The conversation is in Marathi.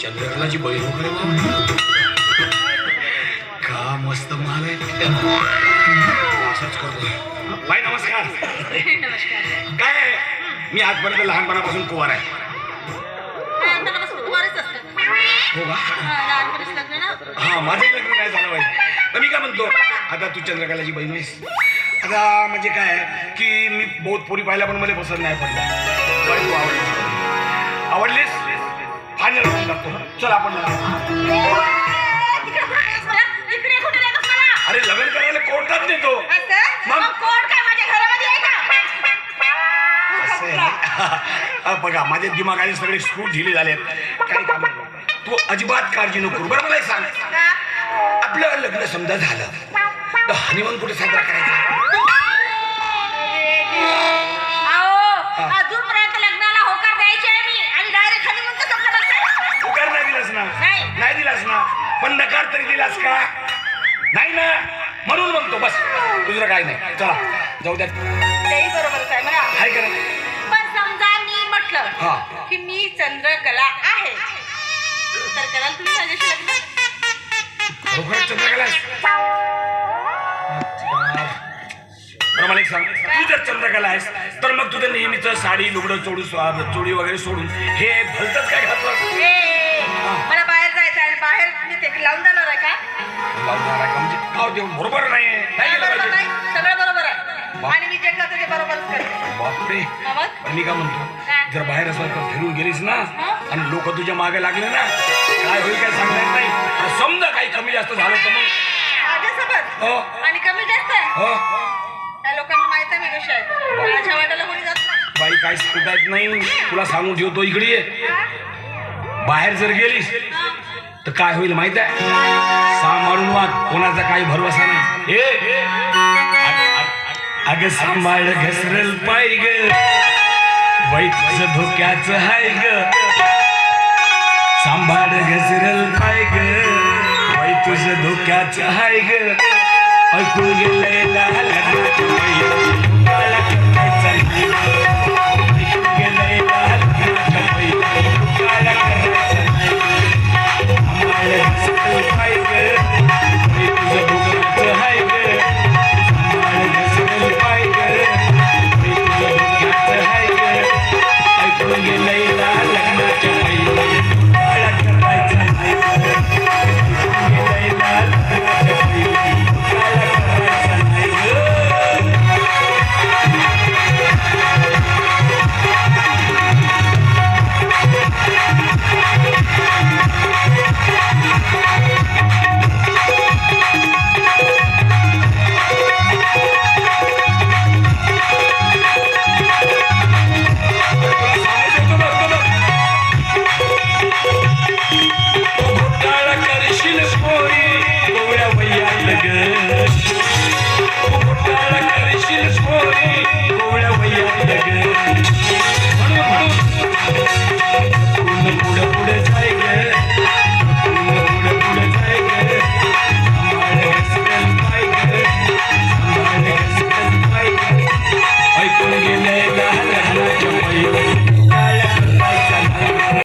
चंद्रकलाची बहीण वगैरे का मस्त माल आहे. असंच करतो बाय नमस्कार. काय मी आजपर्यंत लहानपणापासून कुवार आहे. हो का? हा, माझं लग्न काय झालं पाहिजे तर मी काय म्हणतो? आता तू चंद्रकलाची बहीण आहेस. आता म्हणजे काय की मी बहुत पोरी पाहिल्या पण मला पसंत नाही पडल्या तू आवडलीस? फायनल चल आपण अरे लग्न करायला कोर्टात नेतो. हा, बघा माझ्या दिमागाने सगळे स्क्रू ढिले झालेत. काही काम तू अजिबात काळजी नको बरं मला सांग. आपलं लग्न समजा झालं. तर हनीमून कुठे साजरा करायचा अहो, अजूनपर्यंत लग्नाला होकार द्यायची आहे मी आणि डायरेक्ट खाली म्हणतो समजा बसताय. होकार नाही दिलास ना? नाही. दिलास ना? पण नकार तरी दिलास का? नाही ना? म्हणून म्हणतो बस. दुसरं काय नाही. चला जाऊ द्या. तेही बरोबरच आहे म्हणा. पण समजा मी हा. म्हटलं की मी चंद्रकला आहे. तर कराल तुम्ही माझ्याशी लग्न? बरं मला एक सांग. तू जर चंद्रकला आहेस तर मग तुझं नेहमीच साडी लुगडं चोळू स्वा- चोळी वगैरे सोडून हे भलतच ते लावून जाणार आहे का? लावणार आहे का? म्हणजे बरोबर नाही. नाही नाही, गेलं बरोबर पाहिजे. नाही सगळं बरोबर आहे. आणि मी जे करते ते बरोबरच करते. बापरे? पण मी काय म्हणतो जर बाहेर असं तर फिरून गेलीस ना आणि लोक तुझ्या मागे लागले ना काय होईल काय सांगता येत नाही. आणि समजा काही कमी जास्त झालं तर मग माझ्यासोबत? हो. आणि कमी जास्त आहे? हो. त्या लोकांना माहीत आहे मी कशी आहे. माझ्या वाट्याला कोणी जात नाही. बाई काय सांगता येत नाही. तुला सांगून ठेवतो इकडे ये. बाहेर जर गेलीस तर काय होईल माहीत आहे? सांभाळून वाग कोणाचा काही भरवसा नाही. अगं अग सांभाळ घसरल पाय ग. वैच धोक्याच धोक्याचं हाय ग. सांभाळ घसरल पाय ग. वै तुझं धोक्याचं हाय ग. ऐकून गेलंय